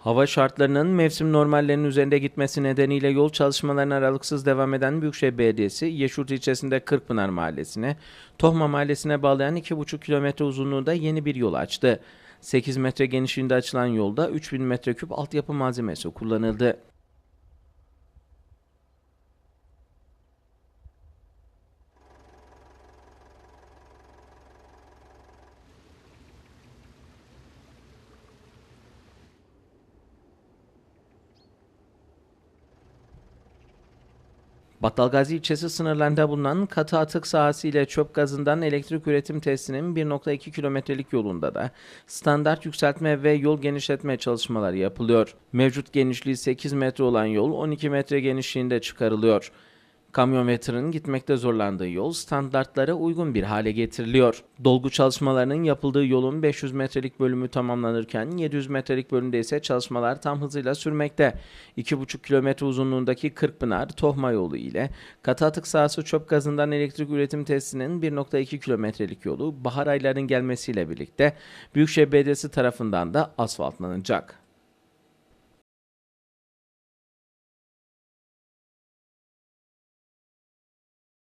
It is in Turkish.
Hava şartlarının mevsim normallerinin üzerinde gitmesi nedeniyle yol çalışmalarına aralıksız devam eden Büyükşehir Belediyesi, Yeşurt ilçesinde Kırkpınar Mahallesi'ne, Tohma Mahallesi'ne bağlayan 2,5 kilometre uzunluğunda yeni bir yol açtı. 8 metre genişliğinde açılan yolda 3000 metreküp altyapı malzemesi kullanıldı. Battalgazi ilçesi sınırlarında bulunan katı atık sahası ile çöp gazından elektrik üretim testinin 1.2 kilometrelik yolunda da standart yükseltme ve yol genişletme çalışmaları yapılıyor. Mevcut genişliği 8 metre olan yol 12 metre genişliğinde çıkarılıyor. Kamyon ve tırın gitmekte zorlandığı yol standartlara uygun bir hale getiriliyor. Dolgu çalışmalarının yapıldığı yolun 500 metrelik bölümü tamamlanırken 700 metrelik bölümde ise çalışmalar tam hızıyla sürmekte. 2,5 kilometre uzunluğundaki Kırkpınar Tohma yolu ile katı atık sahası çöp gazından elektrik üretim testinin 1.2 kilometrelik yolu bahar aylarının gelmesiyle birlikte Büyükşehir Belediyesi tarafından da asfaltlanacak.